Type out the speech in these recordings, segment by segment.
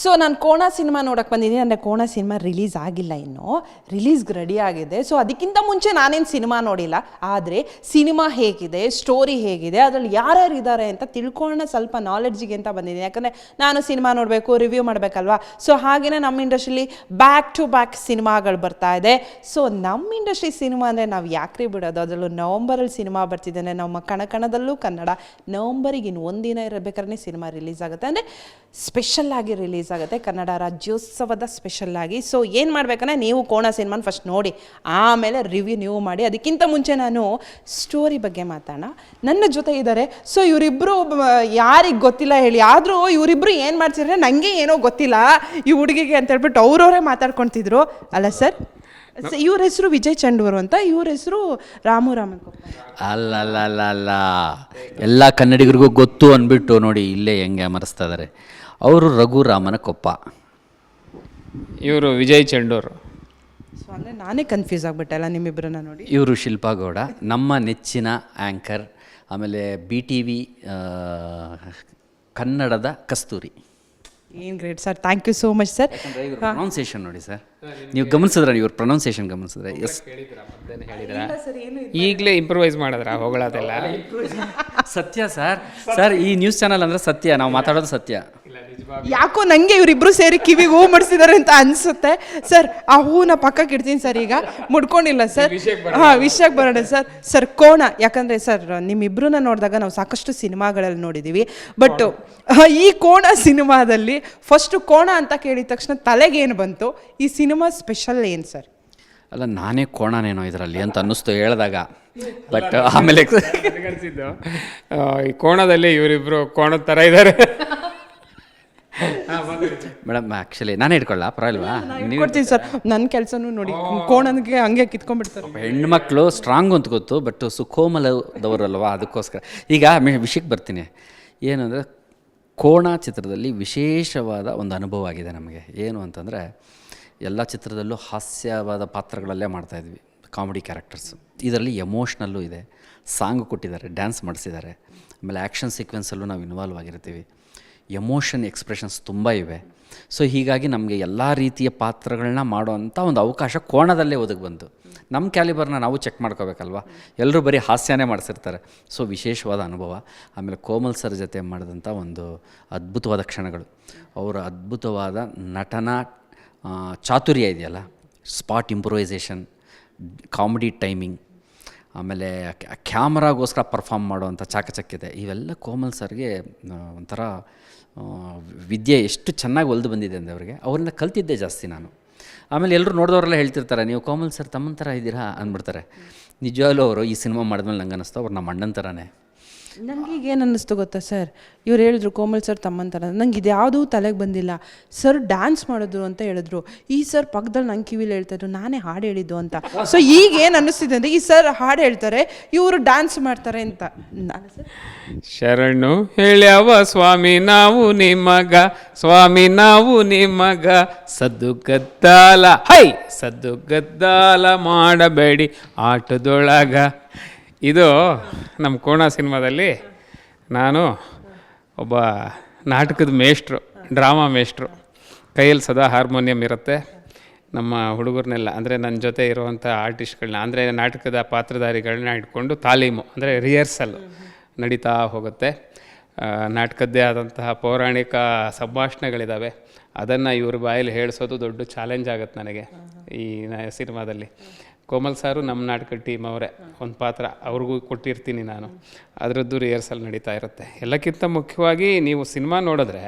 So ನಾನು ಕೋಣ cinema ನೋಡಕ್ಕೆ ಬಂದಿದ್ದೀನಿ. ಅಂದರೆ ಕೋಣ ಸಿನಿಮಾ ರಿಲೀಸ್ ಆಗಿಲ್ಲ ಇನ್ನು. ರಿಲೀಸ್ಗೆ ರೆಡಿ ಆಗಿದೆ. ಸೊ ಅದಕ್ಕಿಂತ ಮುಂಚೆ ನಾನೇನು ಸಿನಿಮಾ ನೋಡಿಲ್ಲ. ಆದರೆ ಸಿನಿಮಾ ಹೇಗಿದೆ ಸ್ಟೋರಿ ಹೇಗಿದೆ, ಅದರಲ್ಲಿ ಯಾರ್ಯಾರು ಇದ್ದಾರೆ ಅಂತ ತಿಳ್ಕೊಳ್ಳೋಣ ಸ್ವಲ್ಪ ನಾಲೆಡ್ಜಿಗೆ ಅಂತ ಬಂದಿದ್ದೀನಿ. ಯಾಕಂದರೆ ನಾನು ಸಿನಿಮಾ ನೋಡಬೇಕು ರಿವ್ಯೂ ಮಾಡಬೇಕಲ್ವಾ? ಸೊ ಹಾಗೆಯೇ ನಮ್ಮ ಇಂಡಸ್ಟ್ರಿಲಿ ಬ್ಯಾಕ್ ಟು ಬ್ಯಾಕ್ ಸಿನಿಮಾಗಳು ಬರ್ತಾ ಇದೆ. ಸೊ ನಮ್ಮ ಇಂಡಸ್ಟ್ರಿ ಸಿನಿಮಾ ಅಂದರೆ ನಾವು ಯಾಕ್ರಿ ಬಿಡೋದು? ಅದರಲ್ಲೂ ನವಂಬರಲ್ಲಿ ಸಿನಿಮಾ ಬರ್ತಿದ್ದೇನೆ ನಮ್ಮ ಕಣಕಣದಲ್ಲೂ ಕನ್ನಡ. ನವಂಬರಿಗೆ ಇನ್ನು ಒಂದಿನ ಇರಬೇಕಾದ್ರೆ ಸಿನಿಮಾ ರಿಲೀಸ್ ಆಗುತ್ತೆ. ಅಂದರೆ ಸ್ಪೆಷಲ್ ಆಗಿ ರಿಲೀಸ್ ಆಗುತ್ತೆ. ಕನ್ನಡ ರಾಜ್ಯೋತ್ಸವದ ಸ್ಪೆಷಲ್ ಆಗಿ. ಸೊ ಏನು ಮಾಡ್ಬೇಕಂದ್ರೆ ನೀವು ಕೋಣ ಸಿನಿಮಾನ ಫಸ್ಟ್ ನೋಡಿ. ಆಮೇಲೆ ರಿವ್ಯೂ ನೀವು ಮಾಡಿ. ಅದಕ್ಕಿಂತ ಮುಂಚೆ ನಾನು ಸ್ಟೋರಿ ಬಗ್ಗೆ ಮಾತಾಡೋಣ. ನನ್ನ ಜೊತೆ ಇದ್ದಾರೆ. ಸೊ ಇವರಿಬ್ಬರು ಯಾರಿಗೆ ಗೊತ್ತಿಲ್ಲ ಹೇಳಿ. ಆದರೂ ಇವರಿಬ್ಬರು ಏನು ಮಾಡ್ತಿದ್ರೆ? ನನಗೆ ಏನೋ ಗೊತ್ತಿಲ್ಲ. ಈ ಹುಡುಗಿಗೆ ಅಂತ ಹೇಳ್ಬಿಟ್ಟು ಅವ್ರವರೇ ಮಾತಾಡ್ಕೊತಿದ್ರು ಅಲ್ಲ ಸರ್? ಇವ್ರ ಹೆಸರು ವಿಜಯ್ ಚಂಡೂರು ಅಂತ. ಇವ್ರ ಹೆಸರು ರಾಮು ರಾಮ ಅಲ್ಲ ಅಲ್ಲ ಅಲ್ಲ ಅಲ್ಲ ಎಲ್ಲ ಕನ್ನಡಿಗರಿಗೂ ಗೊತ್ತು ಅಂದ್ಬಿಟ್ಟು ನೋಡಿ ಇಲ್ಲೇ ಹೆಂಗೆ ಅಮರಿಸ್ತಾ ಇದ್ದಾರೆ ಅವರು ರಘುರಾಮನ ಕೊಪ್ಪ. ಇವರು ವಿಜಯ್ ಚಂಡೂರು. ಸೊ ಅಂದರೆ ನಾನೇ ಕನ್ಫ್ಯೂಸ್ ಆಗ್ಬಿಟ್ಟಲ್ಲ ನಿಮ್ಮಿಬ್ಬರನ್ನ ನೋಡಿ. ಇವರು ಶಿಲ್ಪಾ ಗೌಡ ನಮ್ಮ ನೆಚ್ಚಿನ ಆ್ಯಂಕರ್ ಆಮೇಲೆ ಬಿ ಟಿ ವಿ ಕನ್ನಡದ ಕಸ್ತೂರಿ. ಏನು great sir thank you so much sir pronunciation ನೋಡಿ ಸರ್ ನೀವು ಗಮನಿಸಿದ್ರೆ ಇವ್ರ ಪ್ರೊನೌನ್ಸೇಷನ್ ಗಮನಿಸಿದ್ರೆ? ಎಸ್. ಈಗಲೇ ಇಂಪ್ರೂವೈಸ್ ಮಾಡಿದ್ರ ಹೊಗಳೋದೆಲ್ಲ? ಸತ್ಯ ಸರ್ ಸರ್ ಈ ನ್ಯೂಸ್ ಚಾನಲ್ ಅಂದರೆ ಸತ್ಯ ನಾವು ಮಾತಾಡೋದು ಸತ್ಯ. ಯಾಕೋ ನನಗೆ ಇವರಿಬ್ರು ಸೇರಿ ಕಿವಿಗೆ ಹೂ ಮಾಡಿಸಿದ್ದಾರೆ ಅಂತ ಅನ್ಸುತ್ತೆ. ಸರ್ ಆ ಹೂನ ಪಕ್ಕಕ್ಕೆ ಇಡ್ತೀನಿ ಸರ್ ಈಗ. ಮುಡ್ಕೊಂಡಿಲ್ಲ ಸರ್. ಹಾಂ ವಿಷಯಕ್ಕೆ ಬರೋಣ ಸರ್. ಸರ್ ಕೋಣ ಯಾಕಂದ್ರೆ ಸರ್ ನಿಮ್ಮಿಬ್ರನ್ನ ನೋಡಿದಾಗ ನಾವು ಸಾಕಷ್ಟು ಸಿನಿಮಾಗಳಲ್ಲಿ ನೋಡಿದ್ದೀವಿ ಬಟ್ ಈ ಕೋಣ ಸಿನಿಮಾದಲ್ಲಿ ಫಸ್ಟು ಕೋಣ ಅಂತ ಕೇಳಿದ ತಕ್ಷಣ ತಲೆಗೇನು ಬಂತು? ಈ ಸಿನಿಮಾ ಸ್ಪೆಷಲ್ ಏನು ಸರ್? ಅಲ್ಲ ನಾನೇ ಕೋಣನೇನೋ ಇದರಲ್ಲಿ ಅಂತ ಅನ್ನಿಸ್ತು ಹೇಳಿದಾಗ. ಬಟ್ ಆಮೇಲೆ ಈ ಕೋಣದಲ್ಲಿ ಇವರಿಬ್ರು ಕೋಣದ ಥರ ಇದ್ದಾರೆ. ಮೇಡಮ್ ಆ್ಯಕ್ಚುಲಿ ನಾನೇ ಇಟ್ಕೊಳ್ಳ ಪರವಾಗಿಲ್ವಾ? ನೀವು ಕೊಡ್ತೀನಿ ಸರ್. ನನ್ನ ಕೆಲಸನೂ ನೋಡಿ ಕೋಣನಿಗೆ ಹಂಗೆ ಕಿತ್ಕೊಂಡ್ಬಿಡ್ತಾರೆ. ಹೆಣ್ಮಕ್ಳು ಸ್ಟ್ರಾಂಗ್ ಅಂತ ಗೊತ್ತು ಬಟ್ ಸುಖೋಮಲದವರಲ್ವಾ ಅದಕ್ಕೋಸ್ಕರ. ಈಗ ವಿಷಯಕ್ಕೆ ಬರ್ತೀನಿ. ಏನಂದರೆ ಕೋಣ ಚಿತ್ರದಲ್ಲಿ ವಿಶೇಷವಾದ ಒಂದು ಅನುಭವ ಆಗಿದೆ ನಮಗೆ. ಏನು ಅಂತಂದರೆ ಎಲ್ಲ ಚಿತ್ರದಲ್ಲೂ ಹಾಸ್ಯವಾದ ಪಾತ್ರಗಳಲ್ಲೇ ಮಾಡ್ತಾಯಿದ್ವಿ ಕಾಮಿಡಿ ಕ್ಯಾರೆಕ್ಟರ್ಸ್ ಇದರಲ್ಲಿ ಎಮೋಷ್ನಲ್ಲೂ ಇದೆ. ಸಾಂಗ್ ಕೊಟ್ಟಿದ್ದಾರೆ ಡ್ಯಾನ್ಸ್ ಮಾಡಿಸಿದ್ದಾರೆ. ಆಮೇಲೆ ಆ್ಯಕ್ಷನ್ ಸೀಕ್ವೆನ್ಸಲ್ಲೂ ನಾವು ಇನ್ವಾಲ್ವ್ ಆಗಿರ್ತೀವಿ. ಎಮೋಷನ್ ಎಕ್ಸ್ಪ್ರೆಷನ್ಸ್ ತುಂಬ ಇವೆ. ಸೊ ಹೀಗಾಗಿ ನಮಗೆ ಎಲ್ಲ ರೀತಿಯ ಪಾತ್ರಗಳನ್ನ ಮಾಡುವಂಥ ಒಂದು ಅವಕಾಶ ಕೋಣದಲ್ಲೇ ಒದಗಿ ಬಂತು. ನಮ್ಮ ಕ್ಯಾಲಿಬರ್ನ ನಾವು ಚೆಕ್ ಮಾಡ್ಕೋಬೇಕಲ್ವಾ? ಎಲ್ಲರೂ ಬರೀ ಹಾಸ್ಯನೇ ಮಾಡಿಸಿರ್ತಾರೆ. ಸೊ ವಿಶೇಷವಾದ ಅನುಭವ. ಆಮೇಲೆ ಕೋಮಲ್ ಸರ್ ಜೊತೆ ಮಾಡಿದಂಥ ಒಂದು ಅದ್ಭುತವಾದ ಕ್ಷಣಗಳು. ಅವರ ಅದ್ಭುತವಾದ ನಟನಾ ಚಾತುರ್ಯ ಇದೆಯಲ್ಲ? ಸ್ಪಾಟ್ ಇಂಪ್ರೂವೈಸೇಷನ್ ಕಾಮಿಡಿ ಟೈಮಿಂಗ್ ಆಮೇಲೆ ಕ್ಯಾ- ಕ್ಯಾಮ್ರಾಗೋಸ್ಕರ ಪರ್ಫಾರ್ಮ್ ಮಾಡುವಂಥ ಚಾಕಚಕ್ಯತೆ, ಇವೆಲ್ಲ ಕೋಮಲ್ ಸರ್ಗೆ ಒಂಥರ ವಿದ್ಯೆ ಎಷ್ಟು ಚೆನ್ನಾಗಿ ಒಲಿದು ಬಂದಿದೆ ಅಂದರೆ ಅವರಿಗೆ. ಅವ್ರನ್ನ ಕಲ್ತಿದ್ದೆ ಜಾಸ್ತಿ ನಾನು. ಆಮೇಲೆ ಎಲ್ಲರೂ ನೋಡಿದವರೆಲ್ಲ ಹೇಳ್ತಿರ್ತಾರೆ, ನೀವು ಕೋಮಲ್ ಸರ್ ತಮ್ಮನ ಥರ ಇದ್ದೀರಾ? ಅಂದ್ಬಿಡ್ತಾರೆ. ನಿಜವಾಗ್ಲೂ ಅವರು ಈ ಸಿನಿಮಾ ಮಾಡಿದ್ಮೇಲೆ ನಂಗೆ ಅನ್ನಿಸ್ತು ಅವ್ರು ನಮ್ಮ ಅಣ್ಣನ ಥರನೇ ನನಗೆ ಈಗ ಏನು ಅನ್ನಿಸ್ತು ಗೊತ್ತಾ, ಸರ್? ಇವ್ರು ಹೇಳಿದ್ರು ಕೋಮಲ್ ಸರ್ ತಮ್ಮಂತಾರ ನಂಗೆ ಇದ್ಯಾವುದೂ ತಲೆಗೆ ಬಂದಿಲ್ಲ. ಸರ್ ಡ್ಯಾನ್ಸ್ ಮಾಡಿದ್ರು ಅಂತ ಹೇಳಿದ್ರು. ಈ ಸರ್ ಪಕ್ಕದಲ್ಲಿ ನಂಗೆ ಕಿವಿಲಿ ಹೇಳ್ತಾ ಇದ್ರು, ನಾನೇ ಹಾಡು ಹೇಳಿದ್ದು ಅಂತ. ಸೊ ಈಗ ಏನು ಅನ್ನಿಸ್ತಿದೆ ಅಂದರೆ, ಈ ಸರ್ ಹಾಡು ಹೇಳ್ತಾರೆ, ಇವರು ಡ್ಯಾನ್ಸ್ ಮಾಡ್ತಾರೆ ಅಂತ. ಶರಣು ಹೇಳ್ಯಾವ, ಸ್ವಾಮಿ ನಾವು ನಿಮ್ಮಗ, ಸ್ವಾಮಿ ನಾವು ನಿಮ್ಮಗ. ಸದ್ದು ಗದ್ದಾಲ, ಹೈ! ಸದ್ದು ಗದ್ದಾಲ ಮಾಡಬೇಡಿ ಆಟದೊಳಗ. ಇದು ನಮ್ಮ ಕೋಣ ಸಿನಿಮಾದಲ್ಲಿ ನಾನು ಒಬ್ಬ ನಾಟಕದ ಮೇಷ್ಟ್ರು, ಡ್ರಾಮಾ ಮೇಷ್ಟ್ರು. ಕೈಯಲ್ಲಿ ಸದಾ ಹಾರ್ಮೋನಿಯಂ ಇರುತ್ತೆ. ನಮ್ಮ ಹುಡುಗರನ್ನೆಲ್ಲ, ಅಂದರೆ ನನ್ನ ಜೊತೆ ಇರುವಂಥ ಆರ್ಟಿಸ್ಟ್ಗಳನ್ನ, ಅಂದರೆ ನಾಟಕದ ಪಾತ್ರಧಾರಿಗಳನ್ನ ಇಟ್ಕೊಂಡು ತಾಲೀಮು, ಅಂದರೆ ರಿಹರ್ಸಲ್ ನಡೀತಾ ಹೋಗುತ್ತೆ. ನಾಟಕದ್ದೇ ಆದಂತಹ ಪೌರಾಣಿಕ ಸಂಭಾಷಣೆಗಳಿದ್ದಾವೆ ಅದನ್ನು ಇವ್ರ ಬಾಯಲ್ಲಿ ಹೇಳಿಸೋದು ದೊಡ್ಡ ಚಾಲೆಂಜ್ ಆಗುತ್ತೆ ನನಗೆ ಈ ಸಿನಿಮಾದಲ್ಲಿ. ಕೋಮಲ್ ಸಾರು ನಮ್ಮ ನಾಟಕ ಟೀಮ್ ಅವರೇ. ಒಂದು ಪಾತ್ರ ಅವ್ರಿಗೂ ಕೊಟ್ಟಿರ್ತೀನಿ ನಾನು. ಅದರದ್ದು ರಿಹರ್ಸಲ್ ನಡೀತಾ ಇರುತ್ತೆ. ಎಲ್ಲಕ್ಕಿಂತ ಮುಖ್ಯವಾಗಿ ನೀವು ಸಿನಿಮಾ ನೋಡಿದ್ರೆ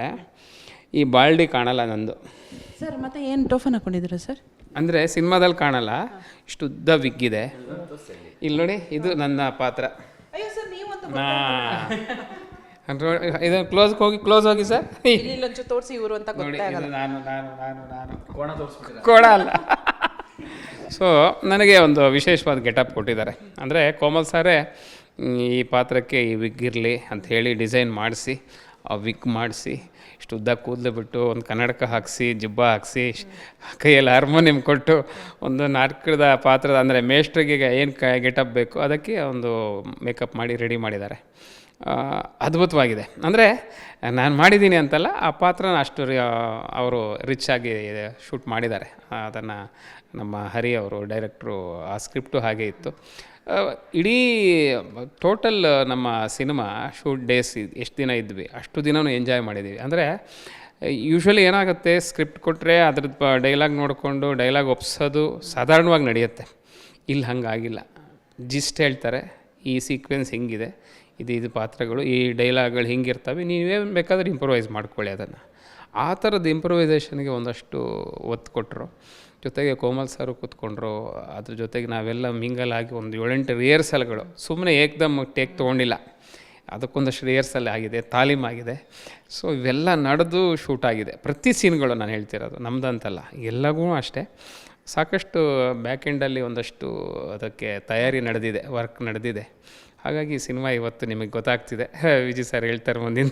ಈ ಬಾಲ್ಡಿ ಕಾಣಲ್ಲ ನಂದು. ಸರ್ ಮತ್ತೆ ಏನು ಟೋಫನ್ ಹಾಕೊಂಡಿದ್ದೀರಾ ಸರ್? ಅಂದರೆ ಸಿನಿಮಾದಲ್ಲಿ ಕಾಣಲ್ಲ. ಇಷ್ಟು ಉದ್ದ ವಿಗ್ಗಿದೆ. ಇಲ್ಲಿ ನೋಡಿ ಇದು ನನ್ನ ಪಾತ್ರ. ಇದು ಕ್ಲೋಸ್ ಹೋಗಿ ಕ್ಲೋಸ್ ಹೋಗಿ ಸರ್. ಇಲ್ಲೊಂಚು ತೋರಿಸಿ ಇವರು ಅಂತ ನಾನು ನಾನು ನಾನು ನಾನು. ಕೋಣ ಕೋಣ ಅಲ್ಲ. ಸೊ ನನಗೆ ಒಂದು ವಿಶೇಷವಾದ ಗೆಟಪ್ ಕೊಟ್ಟಿದ್ದಾರೆ. ಅಂದರೆ ಕೋಮಲ್ ಸಾರೇ, ಈ ಪಾತ್ರಕ್ಕೆ ಈ ವಿಗ್ ಇರಲಿ ಅಂತ ಹೇಳಿ ಡಿಸೈನ್ ಮಾಡಿಸಿ, ಆ ವಿಗ್ ಮಾಡಿಸಿ, ಇಷ್ಟು ಉದ್ದ ಕೂದಲು ಬಿಟ್ಟು ಒಂದು ಕನ್ನಡಕ ಹಾಕಿಸಿ, ಜಿಬ್ಬ ಹಾಕಿಸಿ, ಕೈಯಲ್ಲಿ ಹಾರ್ಮೋನಿಯಂ ಕೊಟ್ಟು ಒಂದು ನಾಟಕದ ಪಾತ್ರದ, ಅಂದರೆ ಮೇಷ್ಟ್ರಿಗೆ ಏನು ಗೆಟಪ್ ಬೇಕು, ಅದಕ್ಕೆ ಒಂದು ಮೇಕಪ್ ಮಾಡಿ ರೆಡಿ ಮಾಡಿದ್ದಾರೆ. ಅದ್ಭುತವಾಗಿದೆ. ಅಂದರೆ ನಾನು ಮಾಡಿದ್ದೀನಿ ಅಂತಲ್ಲ, ಆ ಪಾತ್ರನ ಅಷ್ಟು ಅವರು ರಿಚ್ ಆಗಿ ಶೂಟ್ ಮಾಡಿದ್ದಾರೆ. ಅದನ್ನು ನಮ್ಮ ಹರಿ ಅವರು ಡೈರೆಕ್ಟ್ರು ಆ ಸ್ಕ್ರಿಪ್ಟು ಹಾಗೆ ಇತ್ತು. ಇಡೀ ಟೋಟಲ್ ನಮ್ಮ ಸಿನಿಮಾ ಶೂಟ್ ಡೇಸ್ ಎಷ್ಟು ದಿನ ಇದ್ವಿ, ಅಷ್ಟು ದಿನವೂ ಎಂಜಾಯ್ ಮಾಡಿದ್ದೀವಿ ಅಂದರೆ ಯೂಶ್ವಲಿ ಏನಾಗುತ್ತೆ ಸ್ಕ್ರಿಪ್ಟ್ ಕೊಟ್ಟರೆ ಅದ್ರದ್ದು ಡೈಲಾಗ್ ನೋಡಿಕೊಂಡು ಡೈಲಾಗ್ ಒಪ್ಸೋದು ಸಾಧಾರಣವಾಗಿ ನಡೆಯುತ್ತೆ. ಇಲ್ಲಿ ಹಂಗಾಗಿಲ್ಲ. ಜಿಸ್ಟ್ ಹೇಳ್ತಾರೆ. ಈ ಸೀಕ್ವೆನ್ಸ್ ಹಿಂಗಿದೆ. ಇದು ಇದು ಪಾತ್ರಗಳು, ಈ ಡೈಲಾಗ್ಗಳು ಹಿಂಗಿರ್ತವೆ. ನೀವೇನು ಬೇಕಾದ್ರೆ ಇಂಪ್ರೂವೈಸ್ ಮಾಡ್ಕೊಳ್ಳಿ ಅದನ್ನು. ಆ ಥರದ ಇಂಪ್ರೂವೈಸೇಷನ್ಗೆ ಒಂದಷ್ಟು ಒತ್ತು ಕೊಟ್ಟರು ಜೊತೆಗೆ ಕೋಮಲ್ ಸಾರು ಕೂತ್ಕೊಂಡ್ರು. ಅದ್ರ ಜೊತೆಗೆ ನಾವೆಲ್ಲ ಮಿಂಗಲ್ ಆಗಿ ಒಂದು ಏಳೆಂಟು ರಿಹರ್ಸಲ್ಗಳು ಸುಮ್ಮನೆ ಏಕ್ದಮ್ ಟೇಕ್ ತೊಗೊಂಡಿಲ್ಲ. ಅದಕ್ಕೊಂದಷ್ಟು ರಿಹರ್ಸಲ್ ಆಗಿದೆ, ತಾಲೀಮ್ ಆಗಿದೆ. ಸೊ ಇವೆಲ್ಲ ನಡೆದು ಶೂಟ್ ಆಗಿದೆ. ಪ್ರತಿ ಸೀನ್ಗಳು ನಾನು ಹೇಳ್ತಿರೋದು, ನಮ್ದಂತಲ್ಲ. ಎಲ್ಲವೂ ಅಷ್ಟೇ. ಸಾಕಷ್ಟು ಬ್ಯಾಕ್ ಎಂಡಲ್ಲಿ ಒಂದಷ್ಟು ಅದಕ್ಕೆ ತಯಾರಿ ನಡೆದಿದೆ ವರ್ಕ್ ನಡೆದಿದೆ. ಹಾಗಾಗಿ ಸಿನಿಮಾ ಇವತ್ತು ನಿಮಗೆ ಗೊತ್ತಾಗ್ತಿದೆ. ವಿಜಯ್ ಸರ್ ಹೇಳ್ತಾರೆ ಮುಂದಿನ.